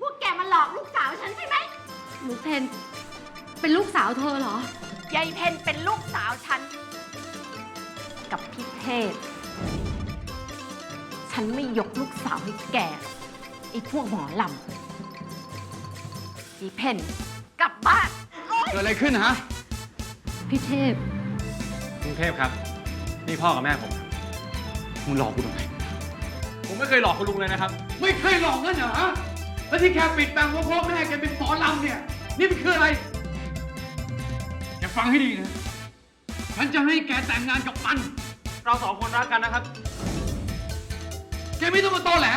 พวกแกมาหลอกลูกสาวฉันใช่ไหมหนูเพนเป็นลูกสาวเธอเหรอ ยายเพนเป็นลูกสาวฉัน กับพี่เทพ ฉันไม่ยกลูกสาวให้แกไอ้พวกหมอลำยายเพนกลับบ้าน เกิดอะไรขึ้นฮะพี่เทพ กรุงเทพครับ นี่พ่อกับแม่ผมครับมึงหลอกกูทำไมผมไม่เคยหลอกคุณลุงเลยนะครับ ไม่เคยหลอกนั่นเหรอฮะ แล้วที่แกปิดบังว่าพ่อแม่แกเป็นหมอลำเนี่ย นี่มันคืออะไรแกฟังให้ดีนะฉันจะให้แกแต่งงานกับมัน เราสองคนรักกันนะครับ แกไม่ต้องมาโตอแหละ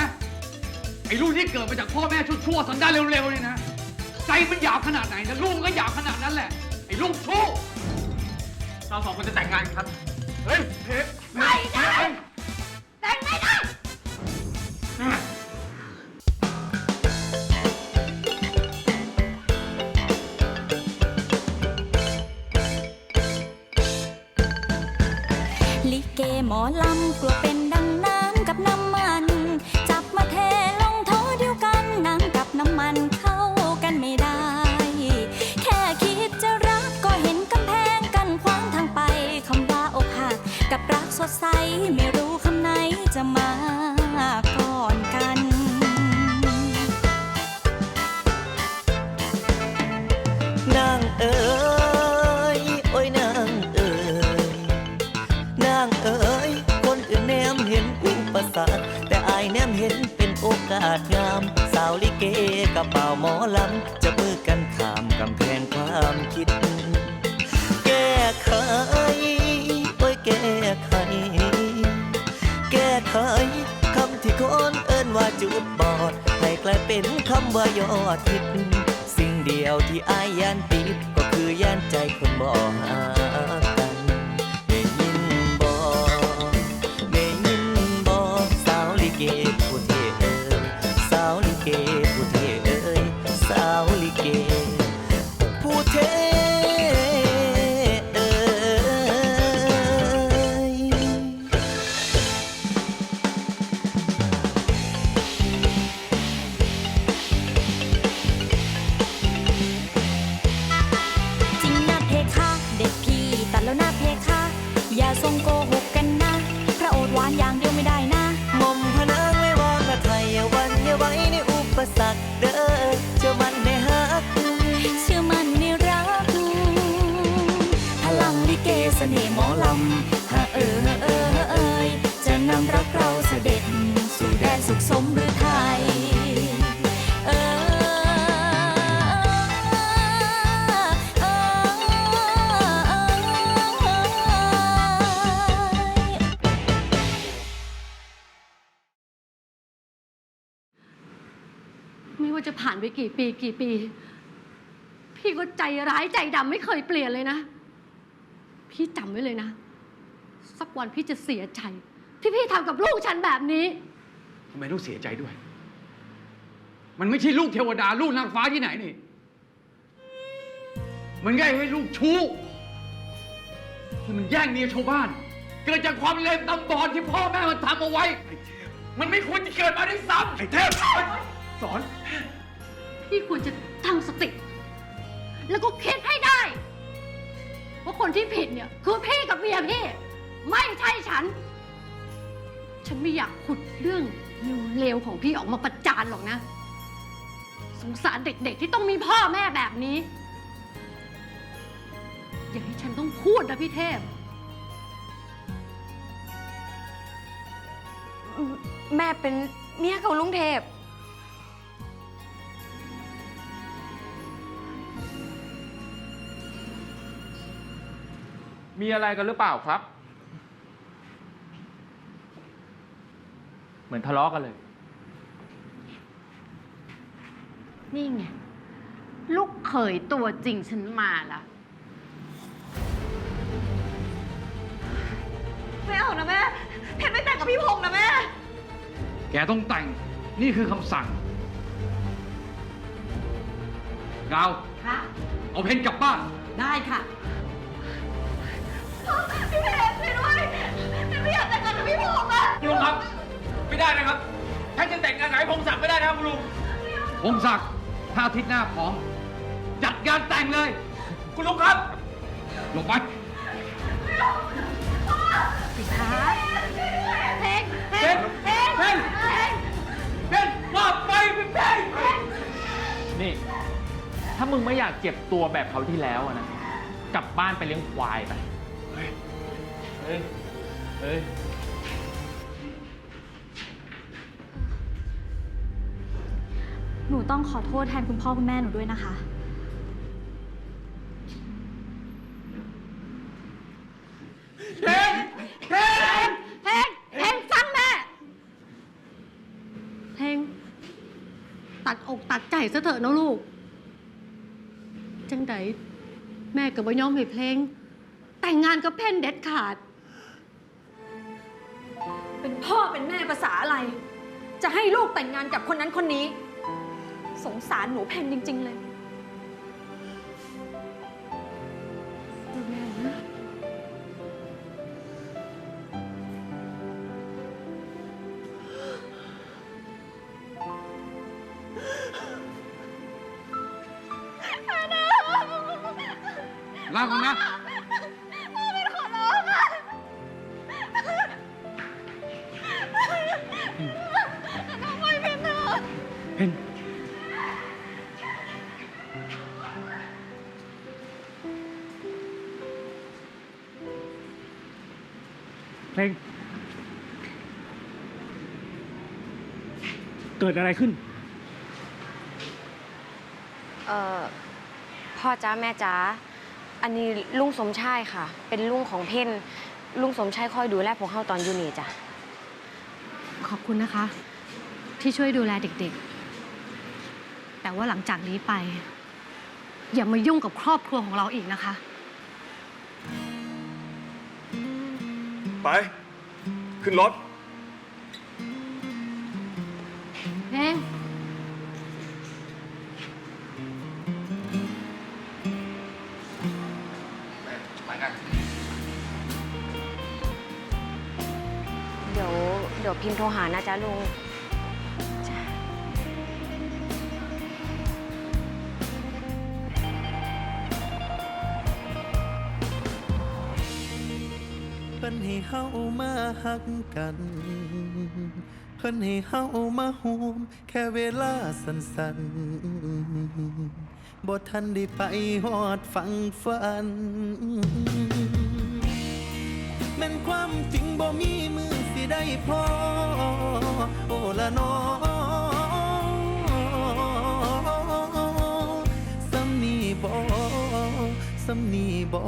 ไอ้ลูกที่เกิดมาจากพ่อแม่ชั่วๆสันดานเร็วๆนี่นะใจมันหยาบขนาดไหนนะลูกมันก็หยาบขนาดนั้นแหละไอ้ลูกชั่วเราสองคนจะแต่งงานกันครับ เฮ้ยเทปไม่ได้ หมอลำกลัวเป็น ลิเกกับเป่าหมอลำจะมือกันข้ามกำแพงความคิด แก้ไขโอ้ยแก้ไข แก้ไขคำที่คนเอิ้นว่าจุดบอด ให้กลายเป็นคำว่ายอดฮิตสิ่งเดียวที่อายยานติดก็คือย่านใจคนบ่หา กี่ปีกี่ปี พี่ก็ใจร้ายใจดำไม่เคยเปลี่ยนเลยนะ พี่จำไว้เลยนะ สักวันพี่จะเสียใจ ที่พี่ทำกับลูกฉันแบบนี้ ทำไมต้องเสียใจด้วย มันไม่ใช่ลูกเทวดา ลูกนางฟ้าที่ไหนนี่ มันง่ายให้ลูกชู้ที่มันแย่งเมียชาวบ้าน เกิดจากความเลวตำบอดที่พ่อแม่มันทำเอาไว้ มันไม่ควรจะเกิดมาด้วยซ้ำไอ้เทพสอน พี่ควรจะตั้งสติ แล้วก็คิดให้ได้ ว่าคนที่ผิดเนี่ย คือพี่กับเมียพี่ ไม่ใช่ฉัน ฉันไม่อยากขุดเรื่องเลวๆของพี่ออกมาประจานหรอกนะ สงสารเด็กๆที่ต้องมีพ่อแม่แบบนี้ อย่าให้ฉันต้องพูดนะพี่เทพ แม่เป็นเมียของลุงเทพ มีอะไรกันหรือเปล่าครับ เหมือนทะเลาะกันเลย นี่ไง ลูกเขยตัวจริงฉันมาละไม่เอานะแม่เพชรไม่แต่งกับพี่พงษ์นะแม่ แกต้องแต่ง นี่คือคำสั่ง ดาวค่ะเอาเพนกลับบ้าน ได้ค่ะ พี่เพชรช่วยด้วยเพชรไม่อยากแต่งงานกับพี่พงษ์อะลุงครับ ไม่ได้นะครับแพทย์จะแต่งงานกับไอ้พงศักดิ์ไม่ได้นะครับคุณลุงไพงศักดิ์ถ้าอาทิตย์หน้าพร้อม จัดงานแต่งเลย คุณลุงครับลงไปเพลงเพลเพ่งนเพลงเพ่นเพลง เพ่นว่าไปเป็นเพ่นนี่ ถ้ามึงไม่อยากเจ็บตัวแบบเขาวที่แล้วอะนะ กลับบ้านไปเลี้ยงควายไปเฮ้ยเฮ้ย เฮ้ย หนูต้องขอโทษแทนคุณพ่อคุณแม่หนูด้วยนะคะ เพ่นเพ่นเพลงเพลงฟังแม่ เพลง ตัดอกตัดใจซะเถอะนะลูก จังไดแม่กับว่ายอมให้เพลง แต่งงานกับเพ่นเด็ดขาดเป็น พ่อเป็นแม่ภาษาอะไร จะให้ลูกแต่งงานกับคนนั้นคนนี้ สงสารหนูเพนจริง ๆ เลยลากมึงนะ เกิดอะไรขึ้น เอ่อพ่อจ้าแม่จ้าอันนี้ลุงสมชายค่ะ เป็นลุงของเพ่นลุงสมชายคอยดูแลพวกเขาตอนอยู่นี่จ้ะขอบคุณนะคะ ที่ช่วยดูแลเด็กๆ แต่ว่าหลังจากนี้ไป อย่ามายุ่งกับครอบครัวของเราอีกนะคะ ไป ขึ้นรถ เพลงเดี๋ยว เดี๋ยวพิมพ์โทรหานะจ๊ะลุงจ้ะเพิ่นให้เฮามาหักกัน เพิ่นให้เฮามาห่วมแค่เวลาสั้นๆบ่ทันได้ไปฮอดฟังฝันแม่นความจริงบ่มีมือสิได้พอ โอละนอสำนีบ่สำนีบ่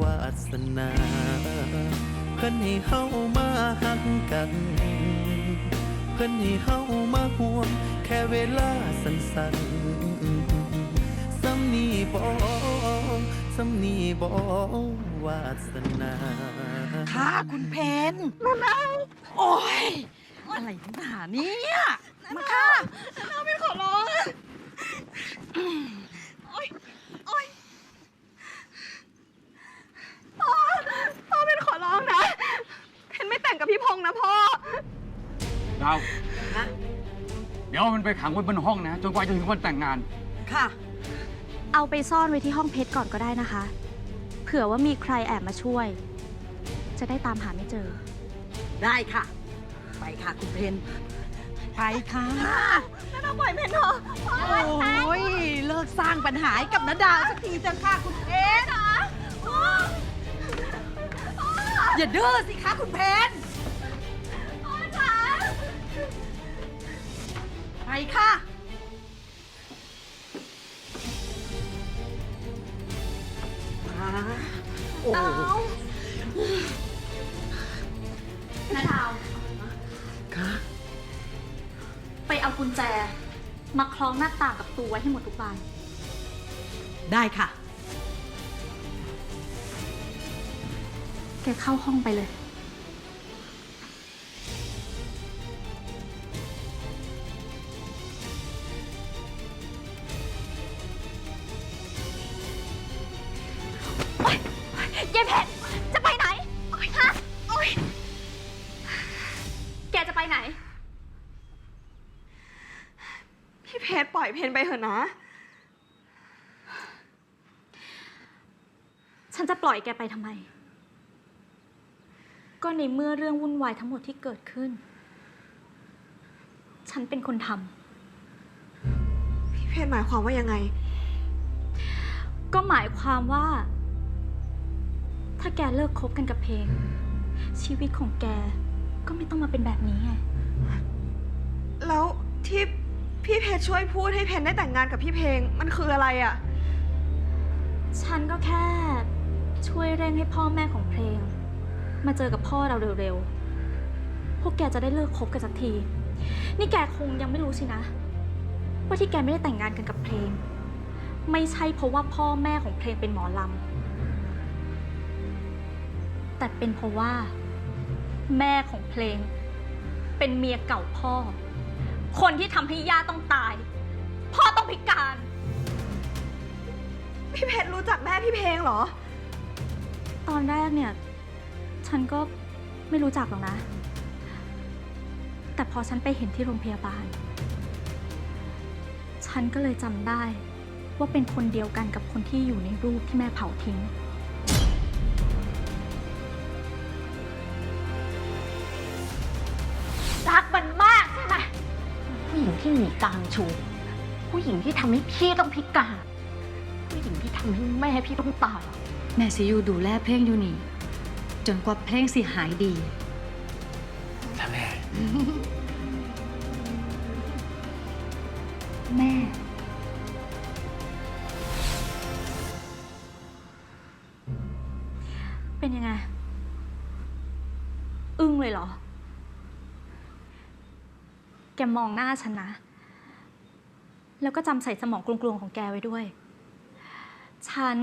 วาสนาเพิ่นให้เฮามาหักกัน เพิ่นให้เฮามาห่วงแค่เวลาสั้นๆสำนีบ่สำนีบ่วาสนาค่ะคุณเพนน้านาโอ้ย อะไรทั้งหนาเนี่ยมาค่ะน้าเป็นขอร้องอะโอ้ยโอ้ยพ่อพ่อเป็นขอร้องนะเพนไม่แต่งกับพี่พงษ์นะพ่อ ดาวเดี๋ยวเอามันไปขังไว้บนห้องนะ จนกว่าจะถึงวันแต่งงาน ค่ะ เอาไปซ่อนไว้ที่ห้องเพชรก่อนก็ได้นะคะ เผื่อว่ามีใครแอบมาช่วย จะได้ตามหาไม่เจอ ได้ค่ะ ไปค่ะคุณเพนไปค่ะแล้วเราปล่อยเพนเถอะโอ้ยเลิกสร้างปัญหาให้กับนาดาวสักทีเถอะค่ะคุณเพนอย่าดื้อสิคะคุณเพน ไปค่ะโอ้นาดาวไปเอากุญแจ มาคล้องหน้าต่างกับตูไว้ให้หมดทุกบาน ได้ค่ะ แกเข้าห้องไปเลยย เพชรปล่อยเพนไปเถอะนะ ฉันจะปล่อยแกไปทำไม ก็ในเมื่อเรื่องวุ่นวายทั้งหมดที่เกิดขึ้น ฉันเป็นคนทำพี่เพนหมายความว่ายังไงก็หมายความว่า ถ้าแกเลิกคบกันกับเพลง ชีวิตของแกก็ไม่ต้องมาเป็นแบบนี้ไง แล้วที่ พี่เพชรช่วยพูดให้เพนได้แต่งงานกับพี่เพลงมันคืออะไรอะ่ะ ฉันก็แค่ ช่วยเร่งให้พ่อแม่ของเพลง มาเจอกับพ่อเราเร็วๆ พวกแกจะได้เลิกคบกันสักที นี่แกคงยังไม่รู้สินะ ว่าที่แกไม่ได้แต่งงานกันกับเพลง ไม่ใช่เพราะว่าพ่อแม่ของเพลงเป็นหมอลำแต่เป็นเพราะว่า แม่ของเพลง เป็นเมียเก่าพ่อ คนที่ทำให้ย่าต้องตาย พ่อต้องพิการ พี่เพชรรู้จักแม่พี่เพลงเหรอ ตอนแรกเนี่ย ฉันก็ไม่รู้จักหรอกนะ แต่พอฉันไปเห็นที่โรงพยาบาล ฉันก็เลยจำได้ว่าเป็นคนเดียวกันกับคนที่อยู่ในรูปที่แม่เผาทิ้ง ที่หนีกลางชู ผู้หญิงที่ทำให้พี่ต้องพิการ ผู้หญิงที่ทำให้แม่พี่ต้องตาย แม่สิอยู่ดูแลเพลงอยู่นี่ จนกว่าเพลงสิหายดีแม่ แม่ เป็นยังไง อึ้งเลยเหรอ แกมองหน้าฉันนะ แล้วก็จำใส่สมองกลวงๆของแกไว้ด้วย ฉัน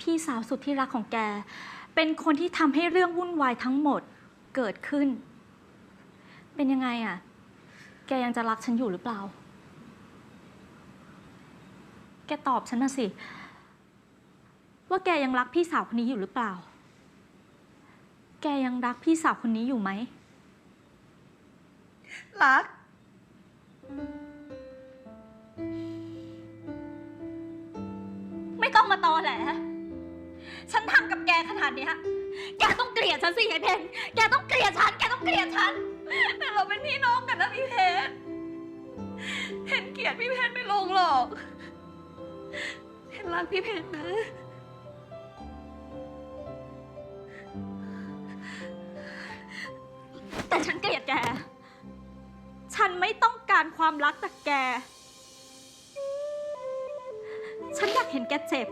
พี่สาวสุดที่รักของแก เป็นคนที่ทำให้เรื่องวุ่นวายทั้งหมดเกิดขึ้น เป็นยังไงอะแกยังจะรักฉันอยู่หรือเปล่า แกตอบฉันมาสิ ว่าแกยังรักพี่สาวคนนี้อยู่หรือเปล่า แกยังรักพี่สาวคนนี้อยู่ไหม รัก ไม่ต้องมาตอแหล ฉันทำกับแกขนาดเนี้ยแกต้องเกลียดฉันสิไอ้เพนแกต้องเกลียดฉัน แกต้องเกลียดฉัน แต่เราเป็นพี่น้องกันนะพี่เพชรเพนเกลียดพี่เพชรไม่ลงหรอกเพนรักพี่เพชรนะแต่ฉันเกลียดแก ฉันไม่ต้องการความรักจากแก ฉันอยากเห็นแกเจ็บ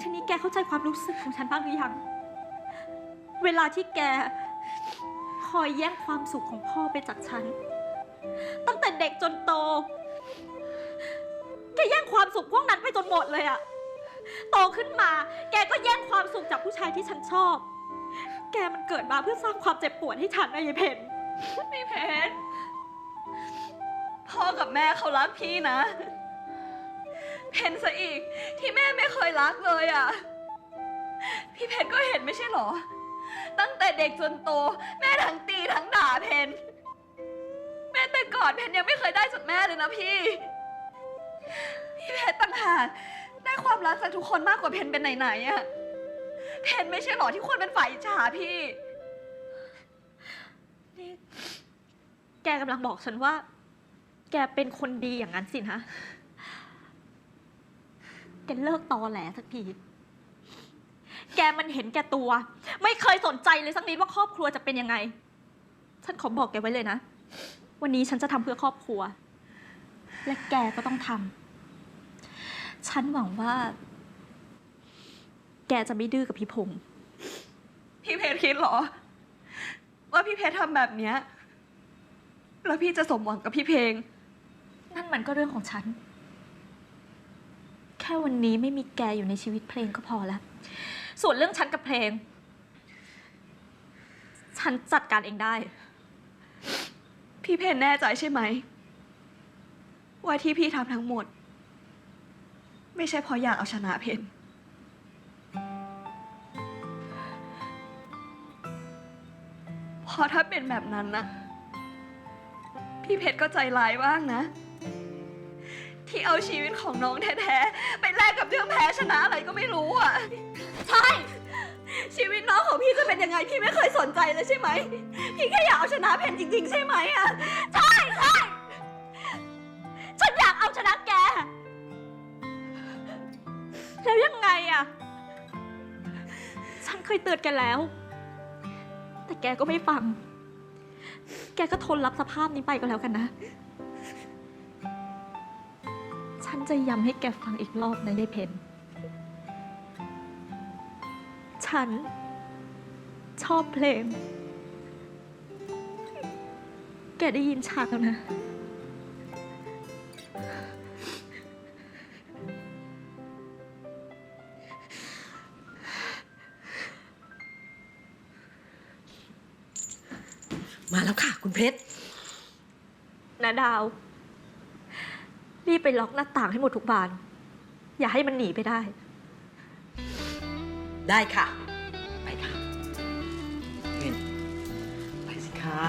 ทีนี้แกเข้าใจความรู้สึกของฉันบ้างหรือยัง เวลาที่แก คอยแย่งความสุขของพ่อไปจากฉัน ตั้งแต่เด็กจนโต แกแย่งความสุขพวกนั้นไปจนหมดเลยอะโตขึ้นมา แกก็แย่งความสุขจากผู้ชายที่ฉันชอบ แกมันเกิดมาเพื่อสร้างความเจ็บปวดให้ฉันนะยายเพน พี่เพชรพ่อกับแม่เขารักพี่นะ เพนซะอีกที่แม่ไม่เคยรักเลยอะ พี่เพชรก็เห็นไม่ใช่เหรอ ตั้งแต่เด็กจนโต แม่ทั้งตีทั้งด่าเพนแม่แต่ก่อนเพนยังไม่เคยได้จากแม่เลยนะพี่ พี่เพชรต่างหากได้ความรักจากทุกคนมากกว่าเพนเป็นไหนๆอะเพนไม่ใช่เหรอที่ควรเป็นฝ่ายอิจฉาพี่ แกกำลังบอกฉันว่า แกเป็นคนดีอย่างนั้นสินะ แกเลิกตอแหลสักที แกมันเห็นแกตัว ไม่เคยสนใจเลยสักนิดว่าครอบครัวจะเป็นยังไง ฉันขอบอกแกไว้เลยนะ วันนี้ฉันจะทำเพื่อครอบครัว และแกก็ต้องทำ ฉันหวังว่า แกจะไม่ดื้อกับพี่พงษ์ พี่เพชรคิดเหรอ ว่าพี่เพชรทำแบบเนี้ย แล้วพี่จะสมหวังกับพี่เพลง นั่นมันก็เรื่องของฉัน แค่วันนี้ไม่มีแกอยู่ในชีวิตเพลงก็พอแล้ว ส่วนเรื่องฉันกับเพลง ฉันจัดการเองได้ พี่เพนแน่ใจใช่ไหม ว่าที่พี่ทำทั้งหมด ไม่ใช่เพราะอยากเอาชนะเพนเพราะถ้าเป็นแบบนั้นนะ พี่เพชรก็ใจร้ายบ้างนะแพี่เอาชีวิตของน้องแท้ๆ ไปแลกกับเรื่องแพ้ชนะอะไรก็ไม่รู้อะ ใช่ ชีวิตน้องของพี่จะเป็นยังไงพี่ไม่เคยสนใจเลยใช่ไหม พี่แค่อยากเอาชนะเพนจริง ๆ ใช่ไหมอะ ใช่ใช่ฉันอยากเอาชนะแก แล้วยังไงอะ ฉันเคยเตือนแกแล้ว แต่แกก็ไม่ฟัง แกก็ทนรับสภาพนี้ไปก็แล้วกันนะ ฉันจะย้ำให้แกฟังอีกรอบนะยายเพนฉัน ชอบเพลง แกได้ยินฉากแล้วนะ เพชรนะดาว รีบไปล็อกหน้าต่างให้หมดทุกบาน อย่าให้มันหนีไปได้ ได้ค่ะ ไปค่ะเพนไปสิคะ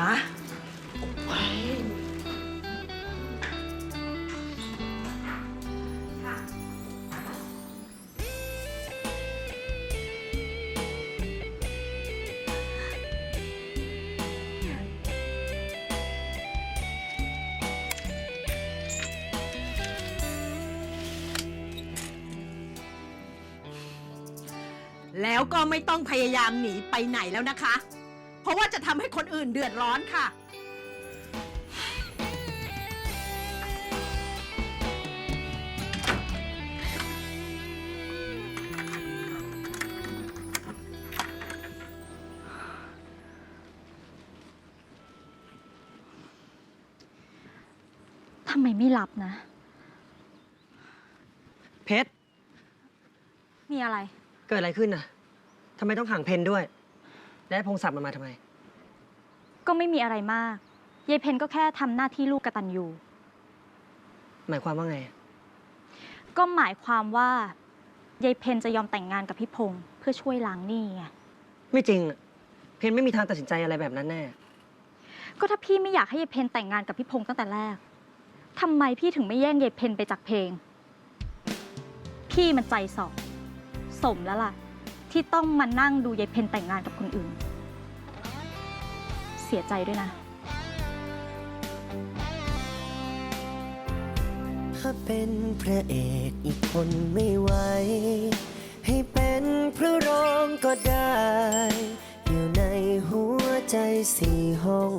แล้วก็ไม่ต้องพยายามหนีไปไหนแล้วนะคะ เพราะว่าจะทำให้คนอื่นเดือดร้อนค่ะ ทำไมไม่รับนะ เพชร มีอะไร เกิดอะไรขึ้นน่ะทำไมต้องขังเพนด้วย และให้พงศักดิ์มันมาทำไม ก็ไม่มีอะไรมากยายเพนก็แค่ทำหน้าที่ลูกกตัญญูหมายความว่าไง ก็หมายความว่ายายเพนจะยอมแต่งงานกับพี่พงษ์เพื่อช่วยล้างหนี้ไงไม่จริงอะเพนไม่มีทางตัดสินใจอะไรแบบนั้นแน่ ก็ถ้าพี่ไม่อยากให้ยายเพนแต่งงานกับพี่พงษ์ตั้งแต่แรกทำไมพี่ถึงไม่แย่งยายเพนไปจากเพลง พี่มันใจสอบ สมแล้วล่ะ ที่ต้องมานั่งดูยายเพนแต่งงานกับคนอื่น เสียใจด้วยนะ ถ้าเป็นพระเอกอีกคนไม่ไหว ให้เป็นพระรองก็ได้ อยู่ในหัวใจสี่ห้อง